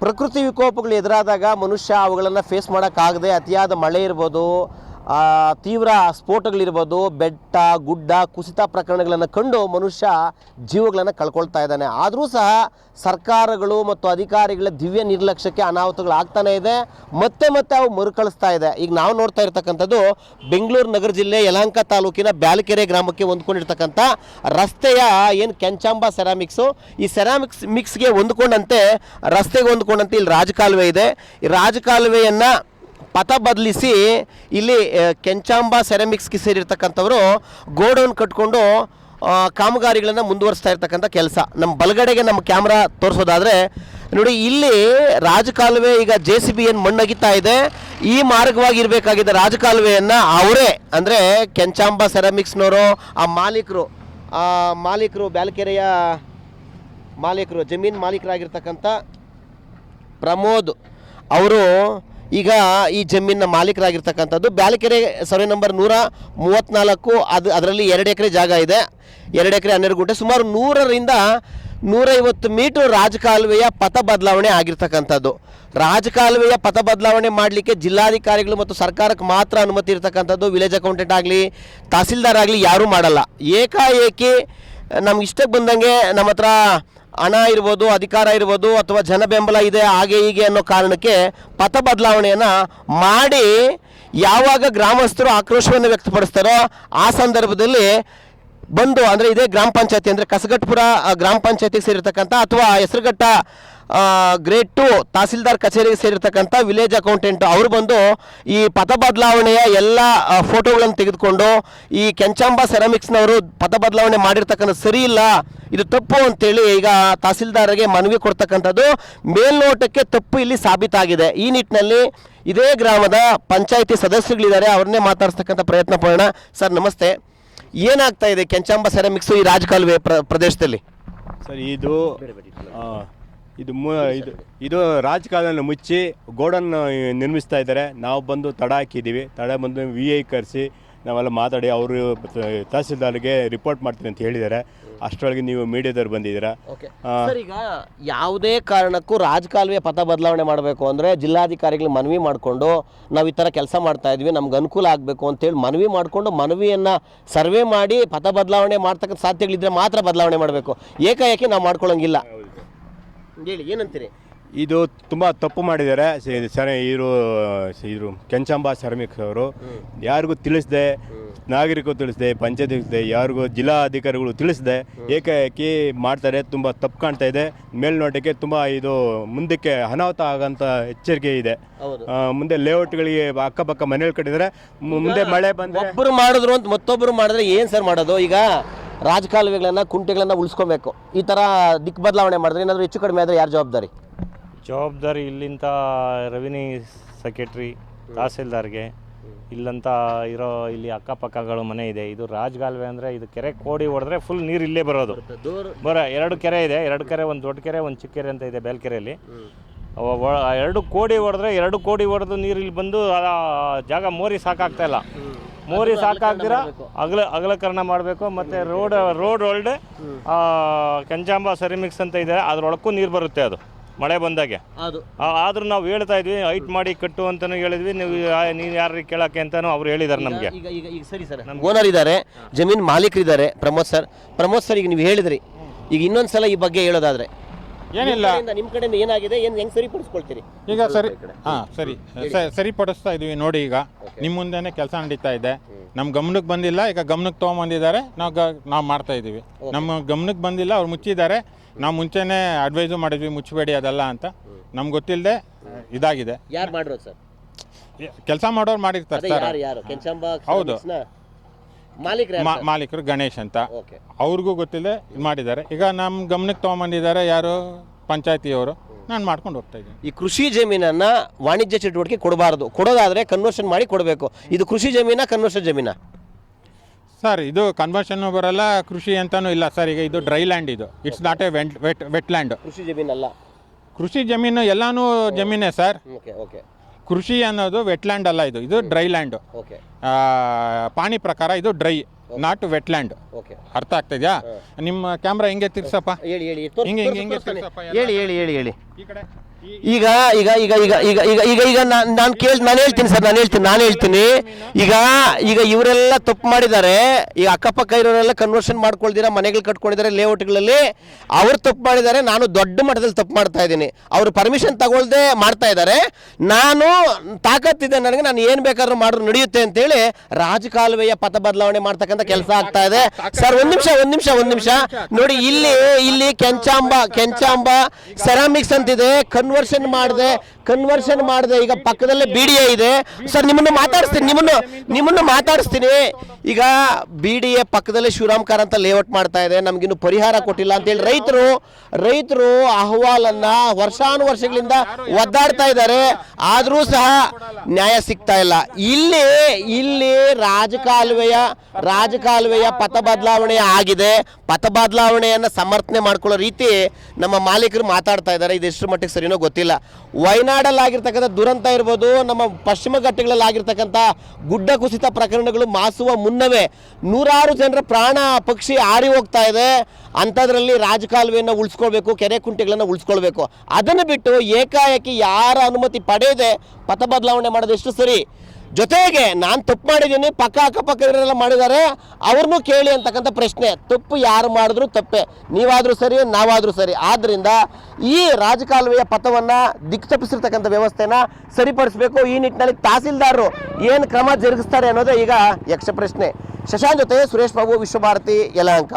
ಪ್ರಕೃತಿ ವಿಕೋಪಗಳು ಎದುರಾದಾಗ ಮನುಷ್ಯ ಅವುಗಳನ್ನು ಫೇಸ್ ಮಾಡೋಕ್ಕಾಗದೆ ಅತಿಯಾದ ಮಳೆ ಇರ್ಬೋದು ತೀವ್ರ ಸ್ಫೋಟಗಳಿರ್ಬೋದು, ಬೆಟ್ಟ, ಗುಡ್ಡ, ಕುಸಿತ ಪ್ರಕರಣಗಳನ್ನು ಕಂಡು ಮನುಷ್ಯ ಜೀವಗಳನ್ನು ಕಳ್ಕೊಳ್ತಾ ಇದ್ದಾನೆ. ಆದರೂ ಸಹ ಸರ್ಕಾರಗಳು ಮತ್ತು ಅಧಿಕಾರಿಗಳ ದಿವ್ಯ ನಿರ್ಲಕ್ಷ್ಯಕ್ಕೆ ಅನಾಹುತಗಳು ಆಗ್ತಾನೆ ಇದೆ. ಮತ್ತೆ ಮತ್ತೆ ಅವು ಮರುಕಳಿಸ್ತಾ ಇದೆ. ಈಗ ನಾವು ನೋಡ್ತಾ ಇರ್ತಕ್ಕಂಥದ್ದು ಬೆಂಗಳೂರು ನಗರ ಜಿಲ್ಲೆ ಯಲಹಂಕ ತಾಲೂಕಿನ ಬ್ಯಾಲ್ಕೆರೆ ಗ್ರಾಮಕ್ಕೆ ಹೊಂದ್ಕೊಂಡಿರ್ತಕ್ಕಂಥ ರಸ್ತೆಯ ಏನು ಕೆಂಚಾಂಬ ಸೆರಾಮಿಕ್ಸು ಈ ಸೆರಾಮಿಕ್ಸ್ ಮಿಕ್ಸ್ಗೆ ಹೊಂದ್ಕೊಂಡಂತೆ, ರಸ್ತೆಗೆ ಹೊಂದ್ಕೊಂಡಂತೆ ಇಲ್ಲಿ ರಾಜಕಾಲುವೆ ಇದೆ. ಈ ರಾಜಕಾಲುವೆಯನ್ನು ಪಥ ಬದಲಿಸಿ ಇಲ್ಲಿ ಕೆಂಚಾಂಬ ಸೆರಾಮಿಕ್ಸ್ಗೆ ಸೇರಿರ್ತಕ್ಕಂಥವರು ಗೋಡೌನ್ ಕಟ್ಕೊಂಡು ಕಾಮಗಾರಿಗಳನ್ನು ಮುಂದುವರಿಸ್ತಾ ಇರ್ತಕ್ಕಂಥ ಕೆಲಸ. ನಮ್ಮ ಬಲಗಡೆಗೆ ನಮ್ಮ ಕ್ಯಾಮ್ರಾ ತೋರಿಸೋದಾದರೆ, ನೋಡಿ ಇಲ್ಲಿ ರಾಜಕಾಲುವೆ ಈಗ ಜೆ ಸಿ ಬಿ ಏನು ಮಣ್ಣಗಿತಾ ಇದೆ, ಈ ಮಾರ್ಗವಾಗಿ ಇರಬೇಕಾಗಿದ್ದ ರಾಜಕಾಲುವೆಯನ್ನು ಅವರೇ, ಅಂದರೆ ಕೆಂಚಾಂಬ ಸೆರಾಮಿಕ್ಸ್ನವರು ಆ ಮಾಲೀಕರು ಆ ಮಾಲೀಕರು ಬ್ಯಾಲ್ಕೆರೆಯ ಮಾಲೀಕರು, ಜಮೀನು ಮಾಲೀಕರಾಗಿರ್ತಕ್ಕಂಥ ಪ್ರಮೋದ್, ಅವರು ಈಗ ಈ ಜಮೀನಿನ ಮಾಲೀಕರಾಗಿರ್ತಕ್ಕಂಥದ್ದು ಬ್ಯಾಲಕೆರೆ ಸರ್ವೆ ನಂಬರ್ ನೂರ ಮೂವತ್ತ್ನಾಲ್ಕು ಅದು ಅದರಲ್ಲಿ ಎರಡು ಎಕರೆ ಜಾಗ ಇದೆ. ಎರಡು ಎಕರೆ ಹನ್ನೆರಡು ಗುಂಟೆ, ಸುಮಾರು ನೂರರಿಂದ ನೂರೈವತ್ತು ಮೀಟರ್ ರಾಜಕಾಲುವೆಯ ಪಥ ಬದಲಾವಣೆ ಆಗಿರ್ತಕ್ಕಂಥದ್ದು. ರಾಜಕಾಲುವೆಯ ಪಥ ಬದಲಾವಣೆ ಮಾಡಲಿಕ್ಕೆ ಜಿಲ್ಲಾಧಿಕಾರಿಗಳು ಮತ್ತು ಸರ್ಕಾರಕ್ಕೆ ಮಾತ್ರ ಅನುಮತಿ ಇರತಕ್ಕಂಥದ್ದು ವಿಲೇಜ್ ಅಕೌಂಟೆಂಟ್ ಆಗಲಿ, ತಹಸೀಲ್ದಾರ್ ಆಗಲಿ ಯಾರೂ ಮಾಡಲ್ಲ. ಏಕಾಏಕಿ ನಮ್ಗೆ ಇಷ್ಟಕ್ಕೆ ಬಂದಂಗೆ ನಮ್ಮ ಹತ್ರ ಹಣ ಇರ್ಬೋದು, ಅಧಿಕಾರ ಇರ್ಬೋದು ಅಥವಾ ಜನ ಬೆಂಬಲ ಇದೆ, ಹಾಗೆ ಹೀಗೆ ಅನ್ನೋ ಕಾರಣಕ್ಕೆ ಪಥ ಬದಲಾವಣೆಯನ್ನು ಮಾಡಿ ಯಾವಾಗ ಗ್ರಾಮಸ್ಥರು ಆಕ್ರೋಶವನ್ನು ವ್ಯಕ್ತಪಡಿಸ್ತಾರೋ ಆ ಸಂದರ್ಭದಲ್ಲಿ ಬಂದು ಅಂದರೆ ಇದೇ ಗ್ರಾಮ ಪಂಚಾಯತಿ ಅಂದರೆ ಕಸಗಟ್ಪುರ ಗ್ರಾಮ ಪಂಚಾಯತಿಗೆ ಸೇರಿರ್ತಕ್ಕಂಥ ಅಥವಾ ಹೆಸರುಘಟ್ಟ ಗ್ರೇಡ್ ಟು ತಹಸೀಲ್ದಾರ್ ಕಚೇರಿಗೆ ಸೇರಿರ್ತಕ್ಕಂಥ ವಿಲೇಜ್ ಅಕೌಂಟೆಂಟ್ ಅವರು ಬಂದು ಈ ಪಥ ಬದಲಾವಣೆಯ ಎಲ್ಲ ಫೋಟೋಗಳನ್ನು ತೆಗೆದುಕೊಂಡು ಈ ಕೆಂಚಾಂಬ ಸೆರಾಮಿಕ್ಸ್ನವರು ಪಥ ಬದಲಾವಣೆ ಮಾಡಿರ್ತಕ್ಕಂಥ ಸರಿ ಇಲ್ಲ, ಇದು ತಪ್ಪು ಅಂತೇಳಿ ಈಗ ತಹಸೀಲ್ದಾರ್ಗೆ ಮನವಿ ಕೊಡ್ತಕ್ಕಂಥದ್ದು ಮೇಲ್ನೋಟಕ್ಕೆ ತಪ್ಪು ಇಲ್ಲಿ ಸಾಬೀತಾಗಿದೆ. ಈ ನಿಟ್ಟಿನಲ್ಲಿ ಇದೇ ಗ್ರಾಮದ ಪಂಚಾಯಿತಿ ಸದಸ್ಯರುಗಳಿದ್ದಾರೆ, ಅವ್ರನ್ನೇ ಮಾತಾಡಿಸ್ತಕ್ಕಂಥ ಪ್ರಯತ್ನ ಪಡೋಣ. ಸರ್, ನಮಸ್ತೆ. ಏನಾಗ್ತಾ ಇದೆ? ಕೆಂಚಾಂಬ ಸೆರಾಮಿಕ್ಸ್ ಈ ರಾಜಕಾಲುವೆ ಪ್ರ, ಪ್ರದೇಶದಲ್ಲಿ? ಸರ್, ಇದು ಇದು ಮು, ಇದು ಇದು ರಾಜಕಾಲನ ಮುಚ್ಚಿ ಗೋಡನ್ ನಿರ್ಮಿಸ್ತಾ ಇದ್ದಾರೆ. ನಾವು ಬಂದು ತಡ ಹಾಕಿದ್ದೀವಿ. ತಡ ಬಂದು ವಿ ಐ ಕರೆಸಿ ನಾವೆಲ್ಲ ಮಾತಾಡಿ ಅವರು ತಹಸೀಲ್ದಾರ್ಗೆ ರಿಪೋರ್ಟ್ ಮಾಡ್ತೀನಿ ಅಂತ ಹೇಳಿದ್ದಾರೆ. ಅಷ್ಟರೊಳಗೆ ನೀವು ಮೀಡಿಯಾದವ್ರು ಬಂದಿದ್ದೀರಾ? ಸರ್ ಈಗ ಯಾವುದೇ ಕಾರಣಕ್ಕೂ ರಾಜಕಾಲುವೆ ಪಥ ಬದಲಾವಣೆ ಮಾಡಬೇಕು ಅಂದರೆ ಜಿಲ್ಲಾಧಿಕಾರಿಗಳಿಗೆ ಮನವಿ ಮಾಡಿಕೊಂಡು ನಾವು ಈ ಥರ ಕೆಲಸ ಮಾಡ್ತಾ ಇದ್ವಿ ನಮ್ಗೆ ಅನುಕೂಲ ಆಗಬೇಕು ಅಂತೇಳಿ ಮನವಿ ಮಾಡಿಕೊಂಡು ಮನವಿಯನ್ನು ಸರ್ವೆ ಮಾಡಿ ಪಥ ಬದಲಾವಣೆ ಮಾಡ್ತಕ್ಕಂಥ ಸಾಧ್ಯಗಳಿದ್ರೆ ಮಾತ್ರ ಬದಲಾವಣೆ ಮಾಡಬೇಕು. ಏಕಾಏಕಿ ನಾವು ಮಾಡ್ಕೊಳ್ಳೋಂಗಿಲ್ಲ. ಹೇಳಿ ಏನಂತೀರಿ? ಇದು ತುಂಬ ತಪ್ಪು ಮಾಡಿದ್ದಾರೆ. ಸರಿ ಇವರು ಇವರು ಕೆಂಚಾಂಬ ಶರ್ಮಿಕ್ ಅವರು. ಯಾರಿಗೂ ತಿಳಿಸ್ದೆ ನಾಗರಿಕರು ತಿಳಿಸ್ದೆ ಪಂಚಾಯತ್ ತಿಳಿಸ್ದೆ ಯಾರಿಗೂ ಜಿಲ್ಲಾ ಅಧಿಕಾರಿಗಳು ತಿಳಿಸ್ದೆ. ಏಕಾಏಕಿ ಮಾಡ್ತಾರೆ ತುಂಬ ತಪ್ಪು ಕಾಣ್ತಾ ಇದೆ. ಮೇಲ್ನೋಟಕ್ಕೆ ತುಂಬ ಇದು ಮುಂದಕ್ಕೆ ಅನಾಹುತ ಆಗೋಂಥ ಎಚ್ಚರಿಕೆ ಇದೆ. ಮುಂದೆ ಲೇಔಟ್ಗಳಿಗೆ ಅಕ್ಕಪಕ್ಕ ಮನೇಲಿ ಕಟ್ಟಿದರೆ ಮುಂದೆ ಮಳೆ ಬಂದ ಒಬ್ಬರು ಮಾಡಿದ್ರು ಅಂತ ಮತ್ತೊಬ್ಬರು ಮಾಡಿದ್ರೆ ಏನು ಸರ್ ಮಾಡೋದು? ಈಗ ರಾಜಕಾಲುವೆಗಳನ್ನ ಕುಂಟೆಗಳನ್ನ ಉಳಿಸ್ಕೊಬೇಕು. ಈ ಥರ ದಿಕ್ ಬದಲಾವಣೆ ಮಾಡಿದ್ರೆ ಏನಾದರೂ ಹೆಚ್ಚು ಕಡಿಮೆ ಆದರೆ ಯಾರು ಜವಾಬ್ದಾರಿ? ಜವಾಬ್ದಾರಿ ಇಲ್ಲಿಂತ ರೆವಿನ್ಯೂ ಸೆಕ್ರೆಟ್ರಿ ತಹಸೀಲ್ದಾರ್ಗೆ ಇಲ್ಲಂತ ಇರೋ ಇಲ್ಲಿ ಅಕ್ಕಪಕ್ಕಗಳು ಮನೆ ಇದೆ. ಇದು ರಾಜಗಾಲುವೆ ಅಂದರೆ ಇದು ಕೆರೆ ಕೋಡಿ ಹೊಡೆದ್ರೆ ಫುಲ್ ನೀರು ಇಲ್ಲೇ ಬರೋದು. ಬರ ಎರಡು ಕೆರೆ ಇದೆ. ಎರಡು ಕೆರೆ ಒಂದು ದೊಡ್ಡ ಕೆರೆ ಒಂದು ಚಿಕ್ಕ ಕೆರೆ ಅಂತ ಇದೆ ಬೇಲ್ಕೆರೆಯಲ್ಲಿ. ಎರಡು ಕೋಡಿ ಹೊಡೆದ್ರೆ ಎರಡು ಕೋಡಿ ಹೊಡೆದು ನೀರು ಇಲ್ಲಿ ಬಂದು ಆ ಜಾಗ ಮೋರಿ ಸಾಕಾಗ್ತಾ ಇಲ್ಲ. ಮೋರಿ ಸಾಕಾಗ್ದಿರ ಅಗಲ ಅಗಲಕರಣ ಮಾಡಬೇಕು. ಮತ್ತು ರೋಡ್ ರೋಡ್ ಒಳ್ಳೆ ಕೆಂಜಾಂಬ ಸೆರಿಮಿಕ್ಸ್ ಅಂತ ಇದೆ ಅದ್ರೊಳಕ್ಕೂ ನೀರು ಬರುತ್ತೆ ಅದು. ಮಳೆ ಬಂದಾಗೆ? ಅದು. ಆದ್ರೂ ನಾವು ಹೇಳ್ತಾ ಇದ್ವಿ ಹೈಟ್ ಮಾಡಿ ಕಟ್ಟು ಅಂತಾನು ಹೇಳಿದ್ವಿ. ನೀವು ಯಾ- ನೀವು ಯಾರಿಗೆ ಕೇಳಕ್ಕೆ ಅಂತಾನು ಅವ್ರು ಹೇಳಿದಾರೆ ನಮಗೆ. ಈಗ ಈಗ ಈಗ ಸರಿ ಸರ್. ಓನರ್ ಇದ್ದಾರೆ ಜಮೀನ್ ಮಾಲೀಕರಿದ್ದಾರೆ ಪ್ರಮೋದ್ ಸರ್. ಪ್ರಮೋದ್ ಸರ್ ಈಗ ನೀವು ಹೇಳಿದ್ರಿ. ಈಗ ಇನ್ನೊಂದ್ಸಲ ಈ ಬಗ್ಗೆ ಹೇಳೋದಾದ್ರೆ ಏನಿಲ್ಲ. ನಿಮ್ಮ ಕಡೆಯಿಂದ ಏನಾಗಿದೆ ಏನು ಹೆಂಗ್ ಸರಿಪಡಿಸ್ಕೊಳ್ತೀರಿ? ಈಗ ಸರಿ ಹಾಂ ಸರಿ. ಸ- ಸರಿಪಡಿಸ್ತಾ ಇದೀವಿ ನೋಡಿ ಈಗ. ನಿಮ್ಮ ಮುಂದೆನೇ ಕೆಲಸ ನಡೀತಾ ಇದೆ. ನಮ್ಮ ಗಮನಕ್ಕೆ ಬಂದಿಲ್ಲ ಈಗ ಗಮನಕ್ಕೆ ತೊಗೊಂಬಂದಿದ್ದಾರೆ ನಾವು ಗ ನಾವು ಮಾಡ್ತಾ ಇದ್ದೀವಿ ನಮ್ಮ ಗಮನಕ್ಕೆ ಬಂದಿಲ್ಲ ಅವ್ರು ಮುಚ್ಚಿದ್ದಾರೆ. ನಾವು ಮುಂಚೆನೇ ಅಡ್ವೈಸು ಮಾಡಿದ್ವಿ ಮುಚ್ಚಬೇಡಿ ಅದೆಲ್ಲ ಅಂತ. ನಮ್ಗೆ ಗೊತ್ತಿಲ್ಲದೆ ಇದಾಗಿದೆ. ಯಾರು ಮಾಡಿರೋದು ಸರ್? ಕೆಲಸ ಮಾಡೋರು ಮಾಡಿರ್ತಾರೆ ಅದೇ ಸರ್. ಯಾರು ಯಾರು? ಕೆಂಚಾಂಬ ಹೌದು. ಮಾಲೀಕರು ಗಣೇಶ್ ಅಂತ. ಅವ್ರಿಗೂ ಗೊತ್ತಿಲ್ಲದೆ ಇದು ಮಾಡಿದ್ದಾರೆ. ಈಗ ನಮ್ಮ ಗಮನಕ್ಕೆ ತೊಗೊಂಬಂದಿದ್ದಾರೆ ಯಾರು ಪಂಚಾಯತಿಯವರು. ನಾನು ಮಾಡ್ಕೊಂಡು ಹೋಗ್ತಾ ಇದ್ದೀನಿ. ಈ ಕೃಷಿ ಜಮೀನನ್ನ ವಾಣಿಜ್ಯ ಚಟುವಟಿಕೆ ಕೊಡಬಾರ್ದು. ಕೊಡೋದಾದ್ರೆ ಕನ್ವರ್ಷನ್ ಮಾಡಿ ಕೊಡಬೇಕು. ಇದು ಕೃಷಿ ಜಮೀನ ಕನ್ವರ್ಷನ್ ಜಮೀನ? ಸರ್ ಇದು ಕನ್ವರ್ಷನ್ ಬರಲ್ಲ ಕೃಷಿ ಅಂತಾನೂ ಇಲ್ಲ ಸರ್. ಈಗ ಇದು ಡ್ರೈ ಲ್ಯಾಂಡ್ ಇದು. It's not a wet wet wet land ಕೃಷಿ ಜಮೀನಲ್ಲ? ಕೃಷಿ ಜಮೀನು ಎಲ್ಲಾನು ಜಮೀನೇ ಸರ್. Okay okay. ಕೃಷಿ ಅನ್ನೋದು ವೆಟ್ಲ್ಯಾಂಡ್ ಅಲ್ಲ ಇದು. ಇದು ಡ್ರೈ ಲ್ಯಾಂಡ್ ಓಕೆ ಪಾಣಿ ಪ್ರಕಾರ ಇದು ಡ್ರೈ ನಾಟ್ ವೆಟ್ಲ್ಯಾಂಡ್ ಓಕೆ ಅರ್ಥ ಆಗ್ತಿದ್ಯಾ ನಿಮ್ಮ ಕ್ಯಾಮ್ರಾ ಹೆಂಗೆ ತಿರ್ಸಪ್ಪ ಹೇಳಿ ಹೇಳಿ ಹಿಂಗೆ, ಹೇಳಿ ಹೇಳಿ ಹೇಳಿ ಹೇಳಿ. ಈ ಕಡೆ. ಈಗ ಈಗ ಈಗ ಈಗ ಈಗ ಈಗ ಈಗ ಈಗ ನಾನು ಕೇಳಿ ನಾನು ಹೇಳ್ತೀನಿ ಸರ್ ನಾನು ಹೇಳ್ತೀನಿ ನಾನು ಹೇಳ್ತೀನಿ. ಈಗ ಈಗ ಇವರೆಲ್ಲ ತಪ್ಪು ಮಾಡಿದ್ದಾರೆ. ಈಗ ಅಕ್ಕಪಕ್ಕ ಇರೋರೆಲ್ಲ ಕನ್ವರ್ಷನ್ ಮಾಡ್ಕೊಳ್ದಿರ ಮನೆಗಳು ಕಟ್ಕೊಂಡಿದ್ದಾರೆ ಲೇಔಟ್ಗಳಲ್ಲಿ ಅವ್ರು ತಪ್ಪು ಮಾಡಿದ್ದಾರೆ ನಾನು ದೊಡ್ಡ ಮಟ್ಟದಲ್ಲಿ ತಪ್ಪು ಮಾಡ್ತಾ ಇದ್ದೀನಿ. ಅವರು ಪರ್ಮಿಷನ್ ತಗೊಳ್ದೆ ಮಾಡ್ತಾ ಇದ್ದಾರೆ. ನಾನು ತಾಕತ್ತಿದೆ ನನಗೆ ನಾನು ಏನು ಬೇಕಾದ್ರೂ ಮಾಡಿದ್ರು ನಡೆಯುತ್ತೆ ಅಂತೇಳಿ ರಾಜಕಾಲುವೆಯ ಪಥ ಬದಲಾವಣೆ ಮಾಡ್ತಕ್ಕಂಥ ಕೆಲಸ ಆಗ್ತಾ ಇದೆ. ಸರ್ ಒಂದ್ ನಿಮಿಷ ಒಂದ್ ನಿಮಿಷ ಒಂದ್ ನಿಮಿಷ. ನೋಡಿ ಇಲ್ಲಿ ಇಲ್ಲಿ ಕೆಂಚಾಂಬ ಕೆಂಚಾಂಬ ಸೆರಾಮಿಕ್ಸ್ ಅಂತಿದೆ. ಕನ್ವರ್ಷನ್ ಮಾಡಿದೆ ಕನ್ವರ್ಷನ್ ಮಾಡಿದೆ. ಈಗ ಪಕ್ಕದಲ್ಲೇ ಬಿ ಇದೆ. ಸರ್ ನಿಮ್ಮನ್ನು ಮಾತಾಡಿಸ್ತೀನಿ, ನಿಮ್ಮನ್ನು ನಿಮ್ಮನ್ನು ಮಾತಾಡಿಸ್ತೀನಿ. ಈಗ ಬಿ ಡಿ ಎ ಪಕ್ಕದಲ್ಲೇ ಶಿವರಾಮ್ ಅಂತ ಲೇಔಟ್ ಮಾಡ್ತಾ ಇದೆ. ನಮಗಿನ್ನು ಪರಿಹಾರ ಕೊಟ್ಟಿಲ್ಲ ಅಂತೇಳಿ ರೈತರು ರೈತರು ಅಹವಾಲನ್ನ ವರ್ಷಾನುವರ್ಷಗಳಿಂದ ಒದ್ದಾಡ್ತಾ ಇದ್ದಾರೆ. ಆದರೂ ಸಹ ನ್ಯಾಯ ಸಿಗ್ತಾ ಇಲ್ಲ. ಇಲ್ಲಿ ಇಲ್ಲಿ ರಾಜಕಾಲುವೆಯ ರಾಜಕಾಲುವೆಯ ಪಥ ಬದಲಾವಣೆ ಆಗಿದೆ. ಪಥ ಬದಲಾವಣೆಯನ್ನು ಸಮರ್ಥನೆ ಮಾಡ್ಕೊಳ್ಳೋ ರೀತಿ ನಮ್ಮ ಮಾಲೀಕರು ಮಾತಾಡ್ತಾ ಇದ್ದಾರೆ. ಇದು ಎಷ್ಟು ಮಟ್ಟಿಗೆ ಸರಿನೋ ಗೊತ್ತಿಲ್ಲ. ವಯನಾಡಲ್ಲಿ ಆಗಿರ್ತಕ್ಕಂಥ ದುರಂತ ಇರ್ಬೋದು, ನಮ್ಮ ಪಶ್ಚಿಮ ಘಟ್ಟಗಳಲ್ಲಿ ಆಗಿರ್ತಕ್ಕಂಥ ಗುಡ್ಡ ಕುಸಿತ ಪ್ರಕರಣಗಳು ಮಾಸುವ ಮುನ್ನವೇ ನೂರಾರು ಜನರ ಪ್ರಾಣ ಪಕ್ಷಿ ಆರಿ ಹೋಗ್ತಾ ಇದೆ. ಅಂಥದ್ರಲ್ಲಿ ರಾಜಕಾಲುವೆಯನ್ನು ಉಳಿಸ್ಕೊಳ್ಬೇಕು, ಕೆರೆ ಕುಂಟೆಗಳನ್ನು ಉಳಿಸ್ಕೊಳ್ಬೇಕು. ಅದನ್ನು ಬಿಟ್ಟು ಏಕಾಏಕಿ ಯಾರ ಅನುಮತಿ ಪಡೆಯದೆ ಪಥ ಬದಲಾವಣೆ ಮಾಡೋದು ಸರಿ? ಜೊತೆಗೆ ನಾನು ತಪ್ಪು ಮಾಡಿದ್ದೀನಿ, ಪಕ್ಕ ಅಕ್ಕಪಕ್ಕದವರೆಲ್ಲ ಮಾಡಿದ್ದಾರೆ ಅವ್ರನ್ನೂ ಕೇಳಿ ಅಂತಕ್ಕಂಥ ಪ್ರಶ್ನೆ. ತಪ್ಪು ಯಾರು ಮಾಡಿದ್ರು ತಪ್ಪೆ. ನೀವಾದರೂ ಸರಿ, ನಾವಾದರೂ ಸರಿ. ಆದ್ದರಿಂದ ಈ ರಾಜಕಾಲುವೆಯ ಪಥವನ್ನು ದಿಕ್ಕು ತಪ್ಪಿಸಿರ್ತಕ್ಕಂಥ ವ್ಯವಸ್ಥೆನ ಸರಿಪಡಿಸಬೇಕು. ಈ ನಿಟ್ಟಿನಲ್ಲಿ ತಹಸೀಲ್ದಾರರು ಏನು ಕ್ರಮ ಜರುಗಿಸ್ತಾರೆ ಅನ್ನೋದೇ ಈಗ ಯಕ್ಷ ಪ್ರಶ್ನೆ. ಶಶಾಂಕ್ ಜೊತೆ ಸುರೇಶ್ ಬಾಬು, ವಿಶ್ವಭಾರತಿ, ಯಲಹಂಕ.